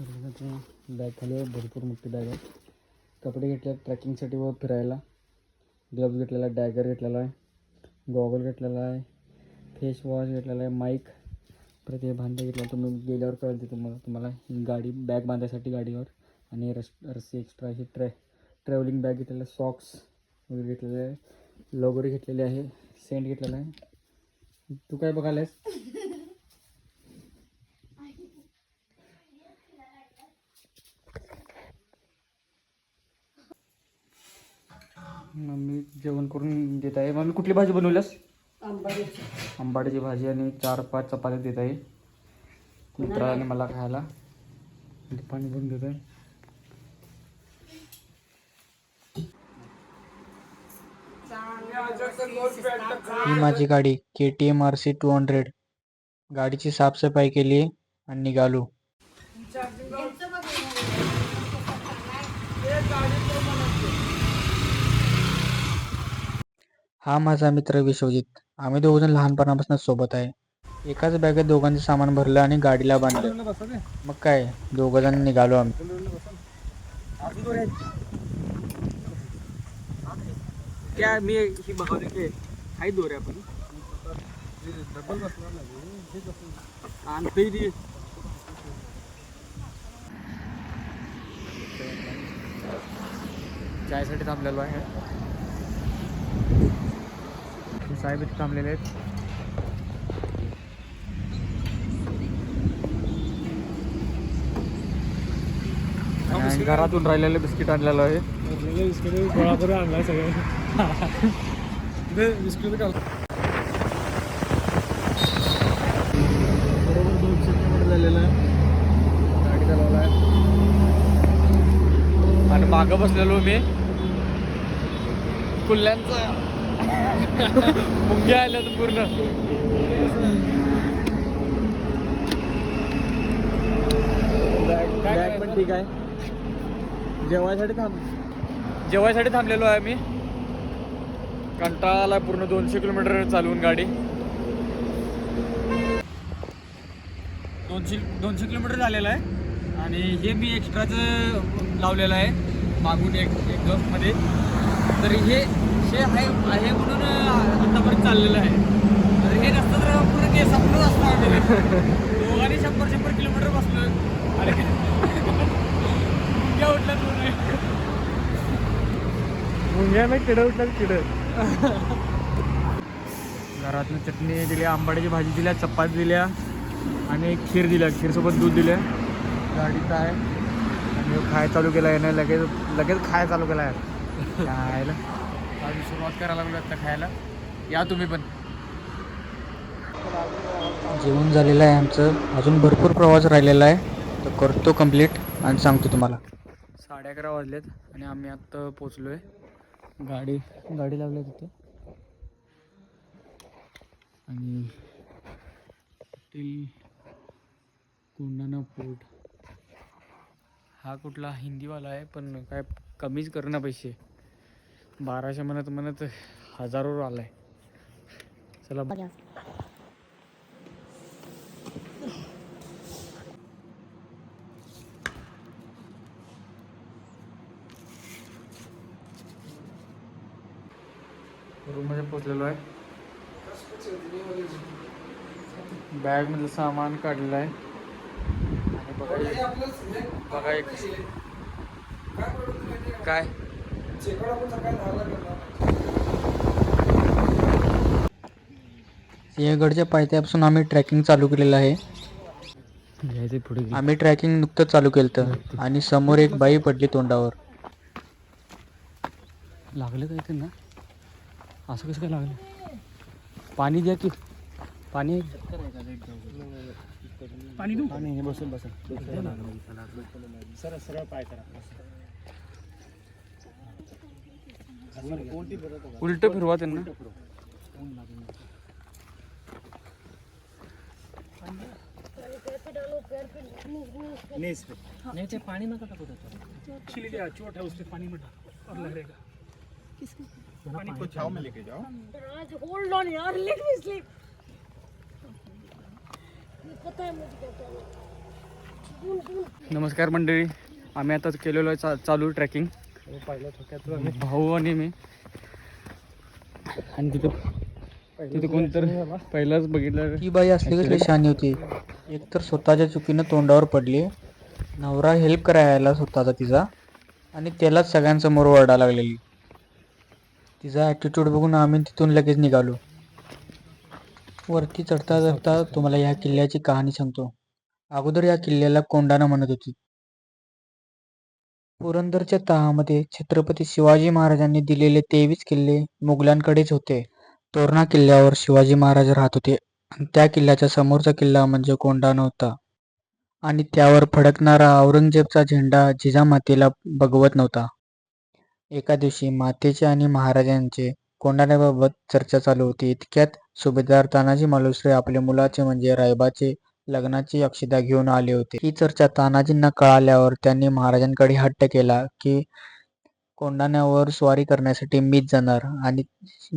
Bag खाली आहे भरपूर मोठी बॅग आहे. कपडे घेतले आहेत ट्रॅकिंगसाठी व फिरायला. ग्लव्स घेतलेला आहे डॅगर घेतलेला आहे गॉगल घेतलेला आहे फेस वॉश घेतलेला आहे माईक परत हे भांडे घेतलं तुम्ही गेल्यावर कळेल ते तुम्हाला तुम्हाला ही गाडी बॅग बांधायसाठी गाडीवर. आणि रस रस्सी एक्स्ट्रा अशी ट्रॅ ट्रॅव्हलिंग बॅग घेतलेलं आहे सॉक्स वगैरे घेतलेले आहे लगोरी घेतलेली आहे सेंट घेतलेला आहे. तू काय बघायला आहेस जेवण करून देत आहे. मम्मी कुठली भाजी बनवल्यास? आंबाड्याची. भाजी आणि चार पाच चपात्या देत आहे. मित्रा आणि मला खायला. पाणी भरून देत आहे. ही माझी गाडी. K T M R C two hundred गाडीची साफसफाई केली आणि निघालो. हा माझा मित्र विश्वजित. आम्ही दोघजण लहानपणापासून सोबत आहे. एकाच बॅगेत दोघांचे सामान भरलं आणि गाडीला बांधलं. मग काय? दोघंजण निघालो आम्ही. त्या मी ही बघावली की आणि चायसाठी थांबलेलो आहे. हे साहेब इथे थांबलेले आहेत. घरातून राहिलेले बिस्किट आणलेलं आहे. गोळा करून आणला सगळं. बिस्किट बरोबर दोनशे किलोमीटर झालेलं आहे. गाडी चालवला आहे आणि मागं बसलेलो मी. कुल्ल्यांचं. मुंग्या आल्या पूर्ण. बॅग पण ठीक आहे. जेवायसाठी थांब. जेवायसाठी थांबलेलो आहे मी कंटाळा आला पूर्ण दोनशे किलोमीटर चालवून गाडी. दोनशे दोनशे किलोमीटर झालेलं आहे. आणि हे मी एक्स्ट्राचं लावलेलं आहे. मागून एक एक्झॉस्टमध्ये तर हे हे आहे आहे म्हणून आतापर्यंत चाललेलं आहे. हे नसतं तर पूर्ण ते संपलं असतं आम्ही दोघांनी शंभर शंभर किलोमीटर बसलो अरे. मुंग्या उठल्या पूर्ण मुंग्या नाही किड उठलं किड. घरातनं चटणी दिली आंबाड्याची भाजी दिल्या चपाती दिल्या आणि खीर दिल्या. खीरसोबत दूध दिलं. गाडीत आहे. आणि खाय चालू केला आहे ना लगेच लगेच खाय चालू केला आहे खायला. आम्ही सुरुवात करायला लागलो आता खायला. या तुम्ही पण. जेवण झालेलं आहे आमचं. अजून भरपूर प्रवास राहिलेला आहे. तर करतो कंप्लीट आणि सांगतो तुम्हाला. साडे अकरा वाजलेत आणि आम्ही आत्ता पोचलो आहे गाडी गाडी लावली तिथे. आणि कोंडाणा पोर्ट. हा कुठला हिंदीवाला आहे पण काय कमीच कर ना पैसे. बाराशे म्हणत म्हणत हजारोवर आला आहे चला रूममध्ये पोचलेलो आहे. बॅगमधलं सामान काढलेलं आहे आणि बघा बघा एक काय? सिंहगडच्या पायथ्यापासून आम्ही ट्रॅकिंग चालू केलेलं आहे. आम्ही ट्रॅकिंग नुकतंच चालू केलं होतं आणि समोर एक बाई पडली तोंडावर. लागलं काय ते ना? असं कसं काय लागलं? पाणी द्या की. पाणी पाणी देऊ? पाणी हे बसून बसून सरळ सरळ पाय करा. उलट फिरवा त्यांना. नहीं. ते पानी नका टाकू त्याच्यात. चिली द्या चोट है उसपे पानी में डाल और लहरेगा पानी को छाव में लेके जाओ. आज होल्ड ऑन यार लेट मी स्लीप। नमस्कार मंडळी आम्ही आता केलेलो आहे चा चालू ट्रॅकिंग. भाऊ आणि मी. आणि तिथं तिथं कोणतर पहिलाच बघितलं. ती बाई असली कसली शानी होती. एकतर स्वतःच्या चुकीनं तोंडावर पडली. नवरा हेल्प करायला स्वतःचा तिचा. आणि त्यालाच सगळ्यांसमोर ओरडा लागलेली. तिचा ॲटिट्यूड बघून आम्ही तिथून लगेच निघालो. वरती चढता चढता तुम्हाला ह्या किल्ल्याची कहाणी सांगतो. अगोदर या किल्ल्याला कोंडाणा म्हणत होती. पुरंदरच्या तहामध्ये छत्रपती शिवाजी महाराजांनी दिलेले तेवीस किल्ले मुघलांकडेच होते. तोरणा किल्ल्यावर शिवाजी महाराज राहत होते आणि त्या किल्ल्याच्या समोरचा किल्ला म्हणजे कोंढाणा होता. आणि त्यावर फडकणारा औरंगजेबचा झेंडा जिजामातेला बघवत नव्हता. एका दिवशी मातेचे आणि महाराजांचे कोंढाण्याबाबत चर्चा चालू होती. इतक्यात सुभेदार तानाजी मालुसरे आपल्या मुलाचे म्हणजे रायबाचे लग्नाची अक्षता घेऊन आले होते. ही चर्चा तानाजींना कळाल्यावर त्यांनी महाराजांकडे हट्ट केला की कोंडाण्यावर स्वारी करण्यासाठी मीच जाणार. आणि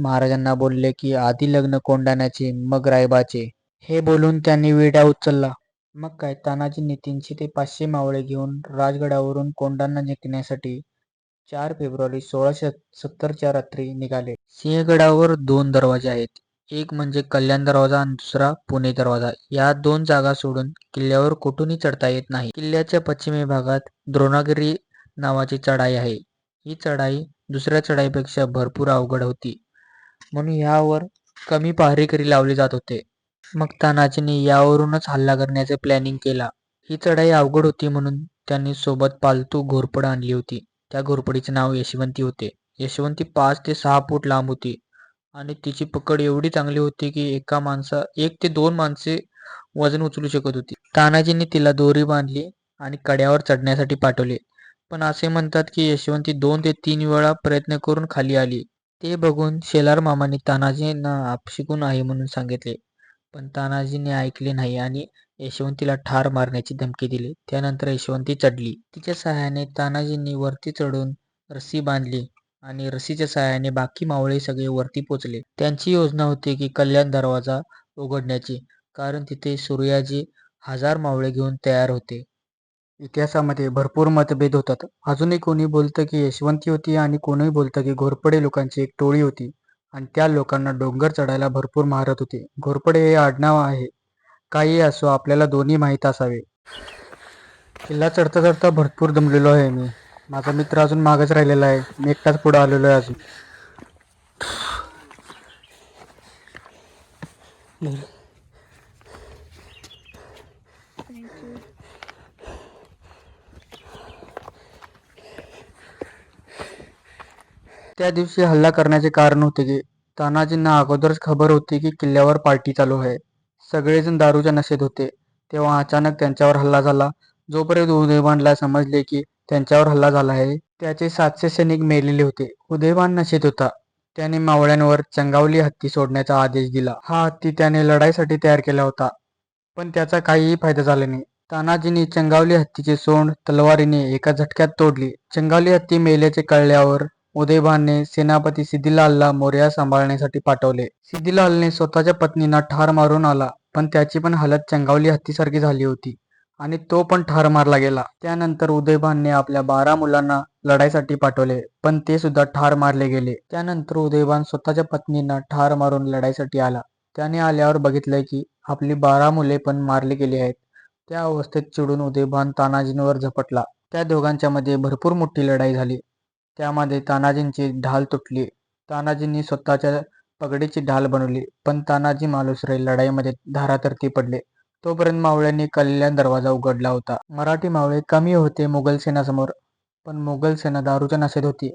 महाराजांना बोलले की आधी लग्न कोंडाण्याचे मग रायबाचे. हे बोलून त्यांनी विडा उचलला. मग काय? तानाजींनी तीनशे ते पाचशे मावळे घेऊन राजगडावरून कोंढाणा जिंकण्यासाठी चार फेब्रुवारी सोळाशे सत्तरच्या रात्री निघाले. सिंहगडावर दोन दरवाजे आहेत. एक म्हणजे कल्याण दरवाजा आणि दुसरा पुणे दरवाजा. या दोन जागा सोडून किल्ल्यावर कुठूनही चढता येत नाही. किल्ल्याच्या पश्चिमी भागात द्रोणागिरी नावाची चढाई आहे. ही चढाई दुसऱ्या चढाईपेक्षा भरपूर अवघड होती. म्हणून यावर कमी पहारेकरी लावले जात होते. मग तानाजीने यावरूनच हल्ला करण्याचे प्लॅनिंग केला. ही चढाई अवघड होती म्हणून त्यांनी सोबत पालतू घोरपड आणली होती. त्या घोरपडीचे नाव यशवंती होते. यशवंती पाच ते सहा फूट लांब होती. आणि तिची पकड एवढी चांगली होती की एका माणसा एक ते दोन माणसे वजन उचलू शकत होती. तानाजींनी तिला दोरी बांधली आणि कड्यावर चढण्यासाठी पाठवले. पण असे म्हणतात की यशवंती दोन ते तीन वेळा प्रयत्न करून खाली आली. ते बघून शेलार मामाने तानाजींना आपशिकून आहे म्हणून सांगितले. पण तानाजीने ऐकले नाही आणि यशवंतीला ठार मारण्याची धमकी दिली. त्यानंतर यशवंती चढली. तिच्या सहाय्याने तानाजींनी वरती चढून रस्सी बांधली. आणि रस्सीच्या सहाय्याने बाकी मावळे सगळे वरती पोचले. त्यांची योजना होती की कल्याण दरवाजा उघडण्याची कारण तिथे सूर्याजी हजार मावळे घेऊन तयार होते. इतिहासामध्ये भरपूर मतभेद होतात. अजूनही कोणी बोलतं की यशवंती होती आणि कोणी बोलतं की घोरपडे लोकांची एक टोळी होती. आणि त्या लोकांना डोंगर चढायला भरपूर महारत होती. घोरपडे हे आडनाव आहे. काही असो आपल्याला दोन्ही माहीत असावे. किल्ला चढता चढता भरपूर दमलेलो आहे मी. माझा मित्र अजून मागच राहिलेला आहे. मी एकटाच पुढे आलेलो आहे अजून. त्या दिवशी हल्ला करण्याचे कारण होते की तानाजींना अगोदरच खबर होती की किल्ल्यावर पार्टी चालू आहे. सगळेजण दारूच्या नशेत होते. तेव्हा अचानक त्यांच्यावर हल्ला झाला. जोपर्यंत उदयमानला समजले की त्यांच्यावर हल्ला झाला आहे त्याचे सातशे सैनिक मेलेले होते. उदयमान नशेत होता. त्याने मावळ्यांवर चंगावली हत्ती सोडण्याचा आदेश दिला. हा हत्ती त्याने लढाईसाठी तयार केला होता. पण त्याचा काहीही फायदा झाला नाही. तानाजीने चंगावली हत्तीचे सोंड तलवारीने एका झटक्यात तोडली. चंगावली हत्ती मेल्याचे कळल्यावर उदयभानने सेनापती सिद्धिलालला मोर्या सांभाळण्यासाठी पाठवले. सिद्धिलालने स्वतःच्या पत्नींना ठार मारून आला पण त्याची पण हालत चंगावली हत्तीसारखी झाली होती. आणि तो पण ठार मारला गेला. त्यानंतर उदयभानने आपल्या बारा मुलांना लढाईसाठी पाठवले पण ते सुद्धा ठार मारले गेले. त्यानंतर उदयभान स्वतःच्या पत्नींना ठार मारून लढाईसाठी आला. त्याने आल्यावर बघितलंय की आपली बारा मुले पण मारली गेली आहेत. त्या अवस्थेत चिडून उदयभान तानाजींवर झपटला. त्या दोघांच्या मध्ये भरपूर मोठी लढाई झाली. त्यामध्ये तानाजींची ढाल तुटली. तानाजींनी स्वतःच्या पगडीची ढाल बनवली पण तानाजी मालुसरे लढाईमध्ये धारातर्ती पडले. तोपर्यंत मावळ्यांनी कल्याण दरवाजा उघडला होता. मराठी मावळे कमी होते मुघल सेनासमोर पण मुघल सेना दारूच्या नशेत होती.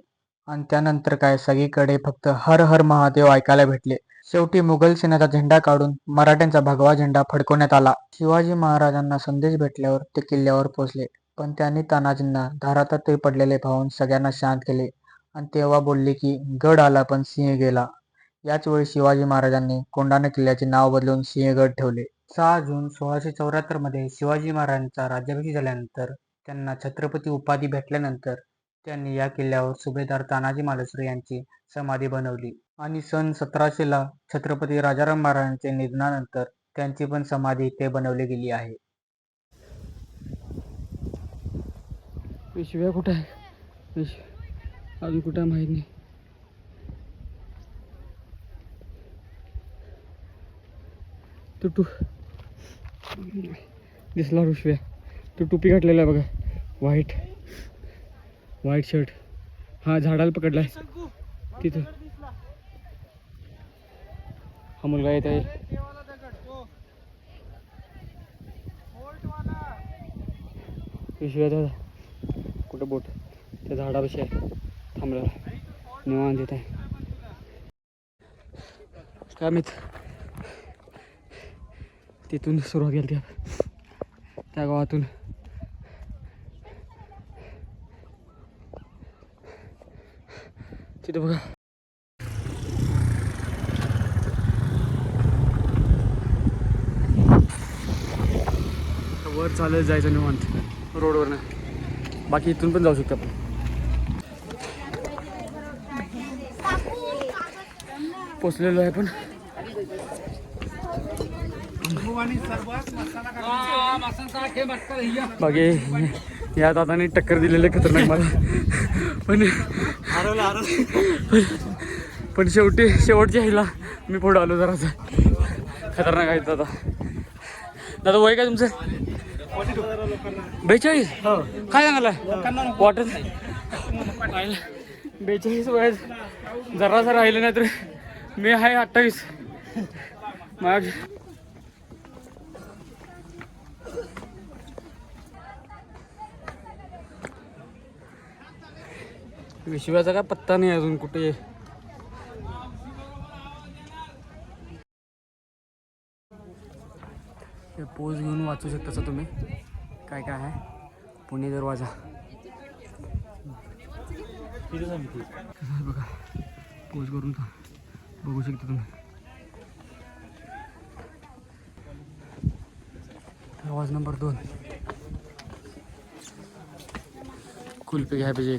आणि त्यानंतर काय? सगळीकडे फक्त हर हर महादेव ऐकायला भेटले. शेवटी मुघल सेनेचा झेंडा काढून मराठ्यांचा भगवा झेंडा फडकवण्यात आला. शिवाजी महाराजांना संदेश भेटल्यावर ते किल्ल्यावर पोहोचले. पण त्यांनी तानाजींना धारातर्थी पडलेले पाहून सगळ्यांना शांत केले. आणि तेव्हा बोलले की गड आला पण सिंह गेला. याच वेळी शिवाजी महाराजांनी कोंढाणा किल्ल्याचे नाव बदलून सिंहगड ठेवले. सहा जून सोळाशे चौऱ्याहत्तरमध्ये शिवाजी महाराजांचा राज्याभिषेक झाल्यानंतर त्यांना छत्रपती उपाधी भेटल्यानंतर त्यांनी या किल्ल्यावर सुभेदार तानाजी मालुसरे यांची समाधी बनवली. आणि सन सतराशेला छत्रपती राजाराम महाराजांच्या निधनानंतर त्यांची पण समाधी इथे बनवली गेली आहे. पिशव्या कुठं आहे? पिशव्या अजून कुठं माहीत नाही. तुटू. दिसला ऋषव्या तो टोपी घातलेला आहे बघा. व्हाईट व्हाईट शर्ट हा झाडाला पकडलाय. तिथं. हा मुलगा येत आहे. पिशव्या दादा. कुठं बोट? त्या झाडापाशी आहे. थांबलेला निवांत येत आहे. काय माहीत? तिथून सुरुवात केली त्या त्या गावातून. तिथं बघा. वर चालत जायचं निवांत. रोडवरनं. बाकी इथून पण जाऊ शकतो आपण. पोचलेलो आहे पण बाकी या दादाने टक्कर दिलेले खतरनाक मला. पण पण- पण शेवटी शेवटच्या ह्याला मी पुढं आलो जरासं. खतरनाक आहे दादा. दादा वय काय तुमचं? बेचाळीस? काय सांगाला वॉटर बेचाळीस वयात जरासं राहिलं नाही तर मी आहे अठ्ठावीस. माझ्या विश्वाचा काय पत्ता नाही अजून कुठे. पोज घेऊन वाचू शकता तुम्ही. काय काय आहे? पुणे दरवाज़ा. बघा, पोज करून बघू शकता तुम्ही. आवाज़ नंबर दोन. कुल्फी घ्या पाहिजे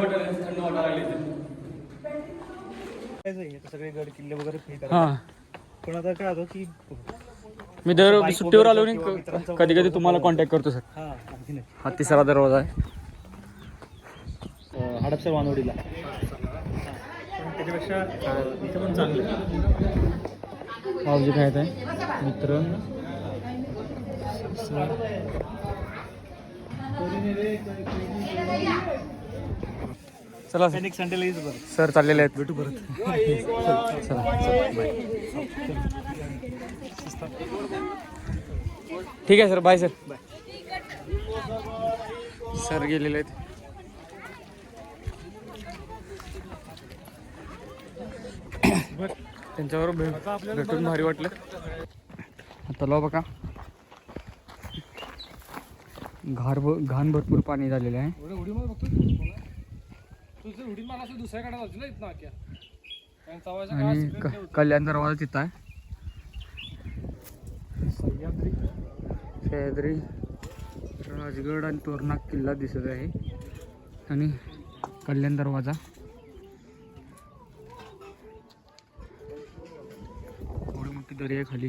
वाटायला लागली इथं. सगळे गड किल्ले वगैरे फिरतात हां. पण आता काय होतं की मी दर सुट्टीवर आलो नाही कधी कधी तुम्हाला कॉन्टॅक्ट करतो सर. हा हा तिसरा दरवाजा आहे. हडपसर वानवडीला पण त्याच्यापेक्षा इथं पण चांगलं आहे. पावजी काय आहे? मित्र. चला सैनिक संडेला येईल बरं सर चाललेले आहेत. भेटू परत. चला ठीक आहे सर. बाय सर सर गेलेले आहेत. त्यांच्यावर भे- भेटून भारी वाटलं. तलाव बघा. घार भ- घाण भरपूर पाणी झालेलं आहे. एवढं उडी मार बघतो तुझं उडी मार असं दुसऱ्याकडे जायचं ना इथं नाक्या कारण तवाच्या काळात आणि क- कल्याण दरवाजा तिथं आहे. सह्याद्री. सह्याद्री राजगड आणि तोरणा किल्ला दिसत आहे. आणि कल्याण दरवाजा. एवढी खाली.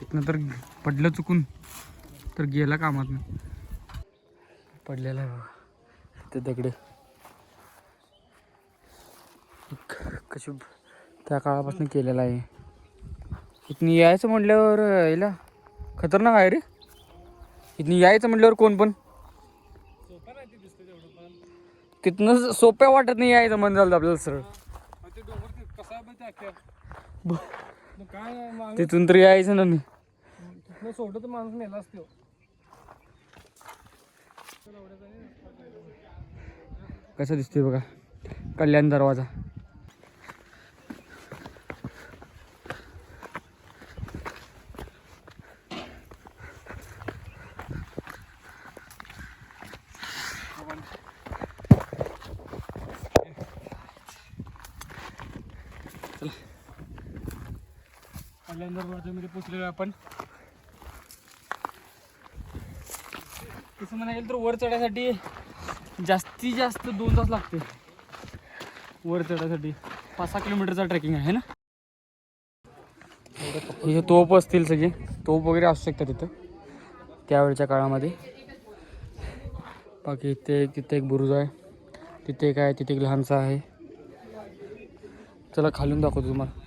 तिथनं तर पडलं चुकून. तर गेला कामात पडलेला आहे बाबा ते दगड. कशी त्या काळापासून केलेला आहे. इथून यायचं म्हटल्यावर यायला खतरनाक आहे रे. इथनं यायचं म्हटल्यावर कोण पण. तिथनं सोप्या वाटत नाही यायचं मन झालं आपल्याला सरळ. मग तिथून तर यायचं ना मी. तिथनं सोडलं तर माणूस मेला असतो. कसं दिसतोय बघा. कल्याण दरवाजा कल्याणमध्ये पोचलेलो आपण. तसं म्हणायला तर वर चढायसाठी जास्तीत जास्त दोन तास लागते वर चढायसाठी. पाच सहा किलोमीटरचा ट्रेकिंग आहे ना? हे तोप असतील सगळे. तोप वगैरे असू शकतात तिथं त्यावेळच्या काळामध्ये. बाकी इथे तिथे एक बुरुज आहे. तिथे एक आहे तिथे एक लहानसा आहे. चला खालून दाखवतो तुम्हाला.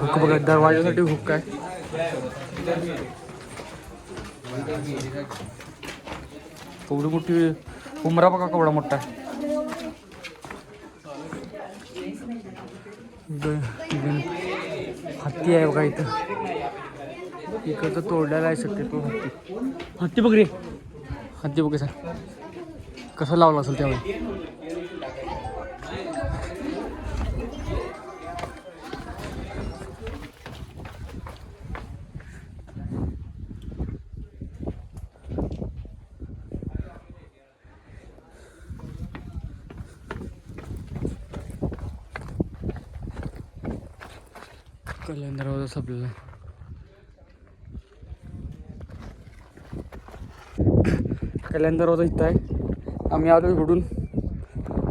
हुक बघा दरवाजासाठी हुक आहे एवढी मोठी उमरा बघा केवढा मोठा आहे. हत्ती आहे बघा इथं. इकडचं तोडलेला आहे शक्यतो हत्ती. हत्ती बघ रे. हत्ती बघ कसा कसं लावलं असेल त्यावेळी कल्याण दरवाजा संपलेला आहे. कल्याण दरवाजा इथं आहे. आम्ही आलो इकडून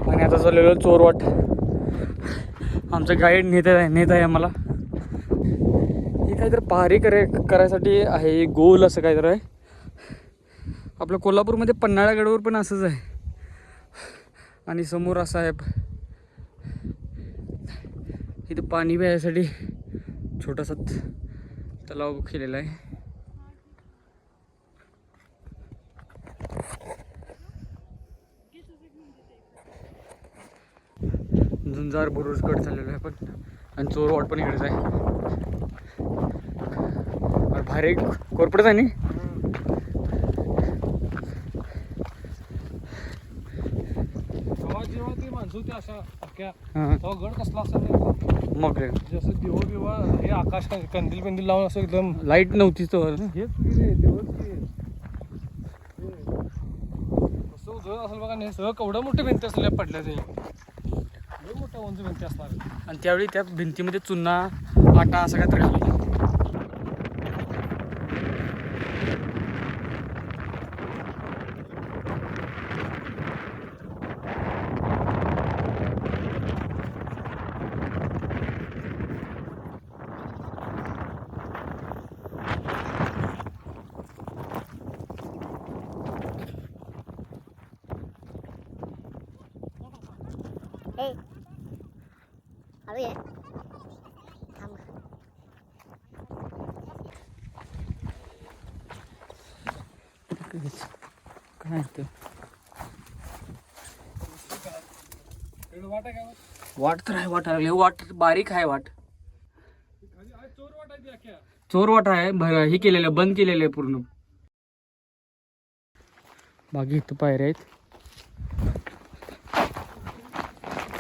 आणि आता चाललेलो चोरवाट. आमचं गाईड नेत आहे नेत आहे आम्हाला. हे काहीतरी पहारी करे करायसाठी आहे गोल असं काहीतरी आहे. आपल्या कोल्हापूरमध्ये पन्हाळ्यागडवर पण असंच आहे. आणि समोर असं आहे. इथं पाणी प्यायसाठी छोटासा तलाव केलेला आहे. झुंजार बुरुजगड चाललेलो आहे पण. आणि चोरवाड पण इकडेच आहे. एक कोरपडच आहे हां. नाही मग रे. जसं दिवा बिवा हे आकाश कंदील बिंदील लावून असं एकदम लाइट नव्हतीच तो हेच हे. उजळत असेल बघा नाही सगळं केवढं मोठे भिंती असलेल्या पडल्या ते उंच भिंती असणार आणि त्यावेळी त्या भिंतीमध्ये चुन्ना आटा असं काहीतरी घालून. काय ते वाट आहे वाट तर आहे. वाट लागली वाट बारीक आहे वाट. चोर वाट आहे चोर वाट आहे हे केलेलं आहे बंद केलेलं आहे पूर्ण. बाकी इथं पायऱ्या आहेत.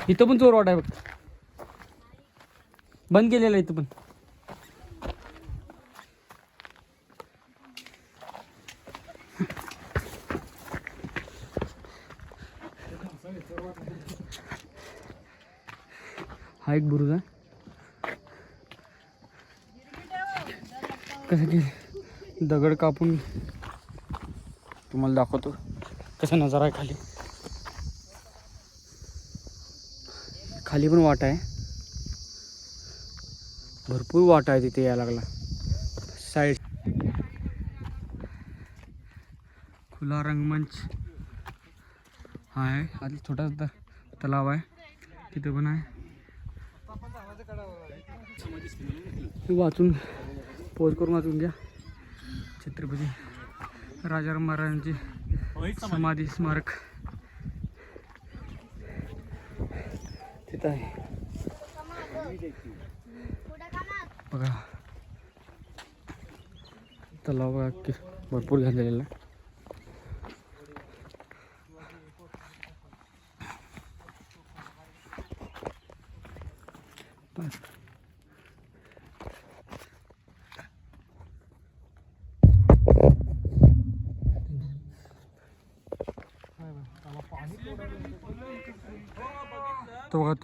इथं पण चोर वाटा आहे बघ बंद केलेलं आहे इथं पण. हा एक बुरुज आहे. कसं की दगड कापून तुम्हाला दाखवतो. कसा नजारा आहे खाली. खाली पण वाट आहे. भरपूर वाटा आहे तिथे यायला लागला. साईड. खुला रंगमंच हा आहे. आधी छोटा तलाव आहे. तिथे पण आहे. वाचून पोज करून वाचून घ्या. छत्रपती राजाराम महाराजांची समाधी स्मारक. तिथं आहे. बघा. तलाव भरपूर झालेला आहे. बस.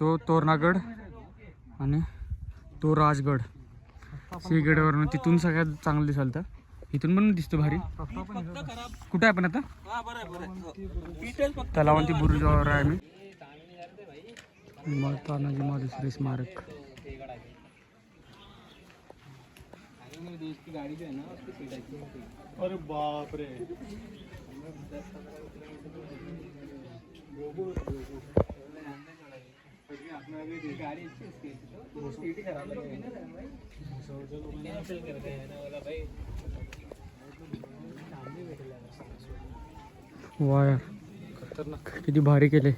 तो तोरणागड आणि तो राजगड. सिंहगडवरून तिथून सगळ्यात चांगलं दिसाल तर इथून पण दिसतो भारी. कुठं आहे आपण आता? तलावांती बुरुजावर आहे मी मग तानाजी मालुसरे स्मारक. अरे बाप रे वायर खतरनाक किती भारी केले.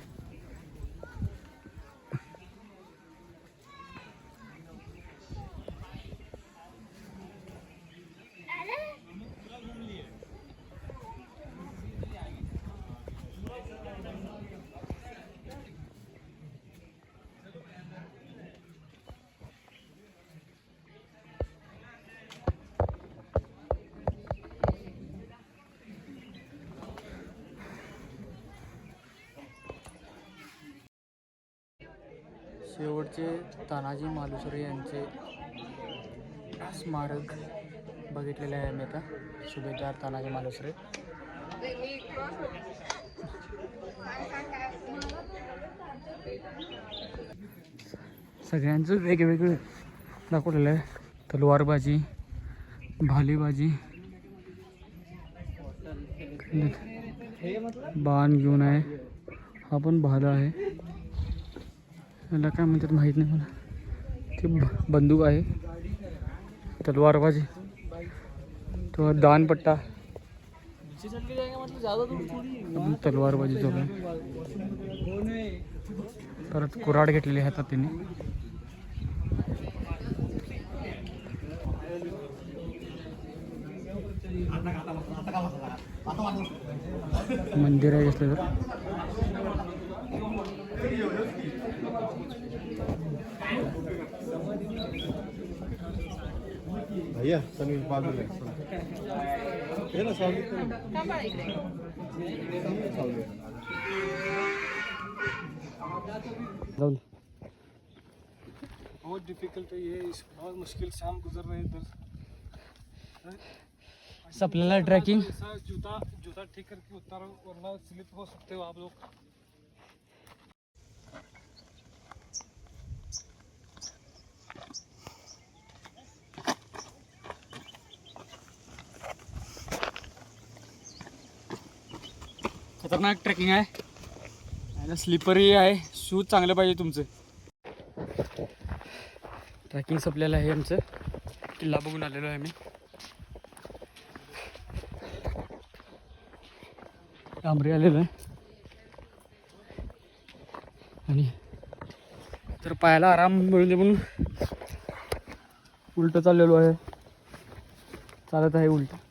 शेवटचे तानाजी मालुसरे यांचे स्मारक बघितलेले आहे मी आता. सुभेदार तानाजी मालुसरे. सगळ्यांचं वेगवेगळं दाखवलेलं आहे. तलवारबाजी भालीबाजी. बाण घेऊन आहे. हा पण भाला आहे. याला काय म्हणतात माहीत नाही मला. ते ब- बंदूक आहे. तलवारबाजी तो दानपट्टा तलवारबाजी चालू आहे. परत कुऱ्हाड घेतलेली हातात त्यांनी मंदिर आहे असलं तर. भैया समीर बाजूला आहे. हे ना सावलीत ना. जाऊ दे. बहुत डिफ़िकल्ट है ये इस बहुत मुश्किल से हम गुजर रहे हैं इधर आपल्याला ट्रॅकिंग जूता जूता ठीक करके उतारो वरना स्लिप हो सकते हो आप लोग खतरनाक ट्रेकिंग आहे. आणि स्लिपरी आहे. शूज चांगले पाहिजे तुमचे. ट्रॅकिंग संपलेलं आहे आमचं. किल्ला बघून आलेलो आहे मी. डांबरी आलेलो आहे. आणि तर पायाला आराम मिळून दे म्हणून उलटं चाललेलो आहे. चालत आहे उलटं.